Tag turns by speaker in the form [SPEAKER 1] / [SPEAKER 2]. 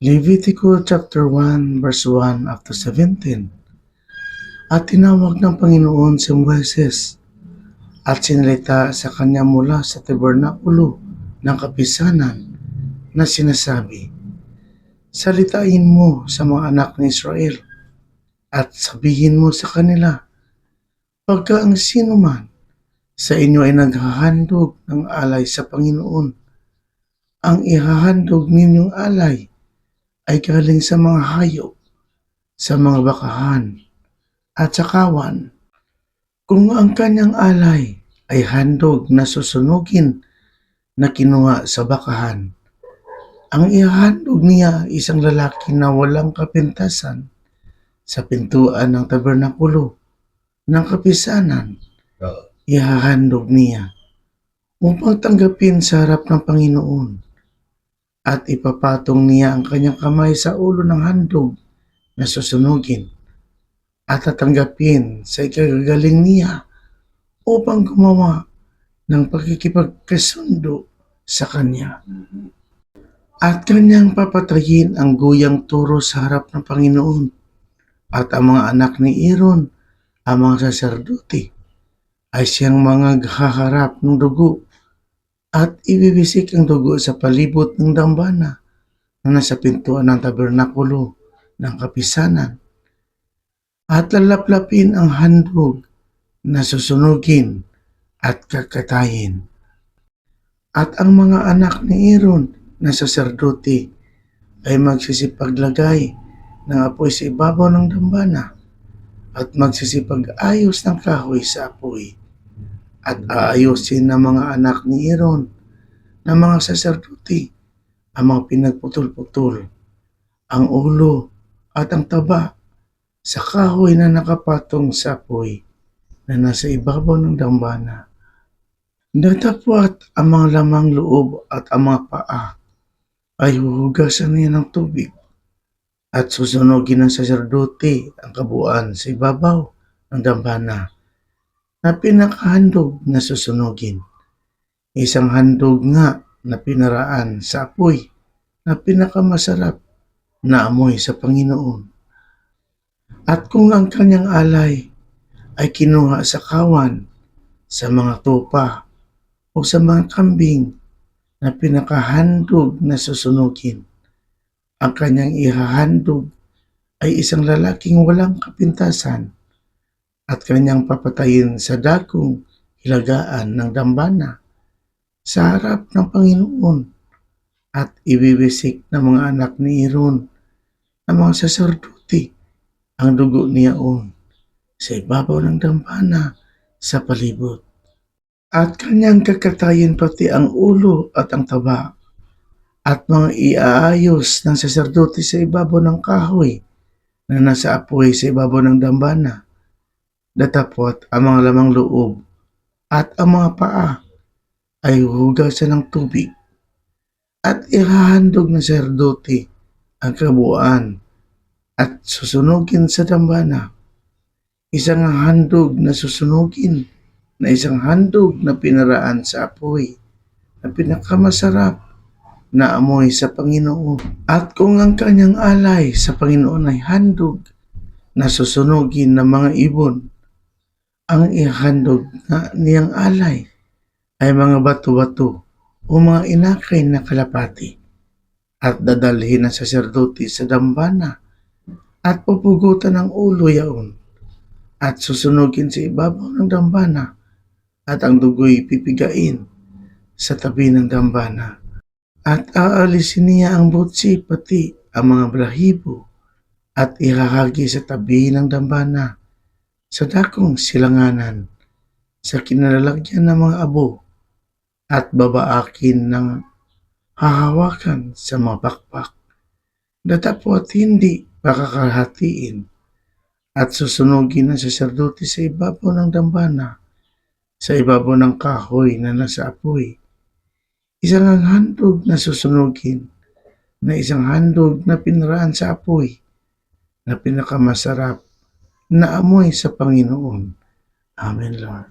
[SPEAKER 1] Levitico chapter 1 verse 1 up to 17. At tinawag ng Panginoon si Moises at sinalita sa kanya mula sa tabernakulo ng kapisanan na sinasabi, Salitain mo sa mga anak ni Israel at sabihin mo sa kanila, Pagka ang sino man sa inyo ay naghahandog ng alay sa Panginoon, ang ihahandog ninyong alay ay galing sa mga hayop, sa mga bakahan, at sa kawan. Kung ang kanyang alay ay handog na susunugin na kinuha sa bakahan, ang ihahandog niya isang lalaki na walang kapintasan sa pintuan ng tabernakulo ng kapisanan. Ihahandog niya upang tanggapin sa harap ng Panginoon at ipapatong niya ang kanyang kamay sa ulo ng handog na susunugin at tatanggapin sa ikagagaling niya upang gumawa ng pagkikipagkasundo sa kanya. At kanyang papatayin ang guyang turo sa harap ng Panginoon at ang mga anak ni Aaron, ang mga saserdote, ay siyang mga haharap ng dugo at ibibisik ang dugo sa palibot ng dambana na nasa pintuan ng tabernakulo ng kapisanan at lalaplapin ang handog na susunugin at kakatayin. At ang mga anak ni Aaron na saserdote ay magsisipaglagay ng apoy sa ibabaw ng dambana at magsisipag-ayos ng kahoy sa apoy at aayusin ng mga anak ni Aaron ng mga saserdote ang mga pinagputol-putol, ang ulo at ang taba sa kahoy na nakapatong sa apoy na nasa ibabaw ng dambana. Datapwat ang mga lamang loob at ang mga paa ay huhugasan niya ng tubig at susunogin ng saserdote ang kabuuan sa ibabaw ng dambana na pinakahandog na susunogin. Isang handog nga na pinaraan sa apoy na pinakamasarap na amoy sa Panginoon. At kung ang kanyang alay ay kinuha sa kawan, sa mga tupa, o sa mga kambing na pinakahandog na susunugin, ang kanyang ihahandog ay isang lalaking walang kapintasan at kanyang papatayin sa dakong hilagaan ng dambana sa harap ng Panginoon at ibibisik ng mga anak ni Aaron ng mga saserdote ang dugo niyaon sa ibabaw ng dambana sa palibot. At kanyang kakatayin pati ang ulo at ang taba at mga iaayos ng saserdote sa ibabaw ng kahoy na nasa apoy sa ibabaw ng dambana. Datapot ang mga lamang loob at ang mga paa ay hugasan ng tubig at ihahandog ng saserdote ang kabuuan at susunugin sa dambana. Isang handog na susunugin na isang handog na pinaraan sa apoy na pinakamasarap na amoy sa Panginoon. At kung ang kanyang alay sa Panginoon ay handog na susunugin ng mga ibon, ang ihandog na niyang alay ay mga bato-bato o mga inakay na kalapati. At dadalhin ng saserdote sa dambana at pupugutan ng ulo yaon. At susunugin sa ibabaw ng dambana at ang dugo'y pipigain sa tabi ng dambana. At aalisin niya ang butsi pati ang mga balahibo at ihahagi sa tabi ng dambana sa dakong silanganan sa kinalalagyan ng mga abo at babaakin ng hahawakan sa mga bakbak. Datapot hindi pakakahatiin at susunugin ng saserdote sa ibabaw ng dambana sa ibabaw ng kahoy na nasa apoy. Isang ang handog na susunugin na isang handog na pinaraan sa apoy na pinakamasarap na amoy sa Panginoon. Amen, Lord.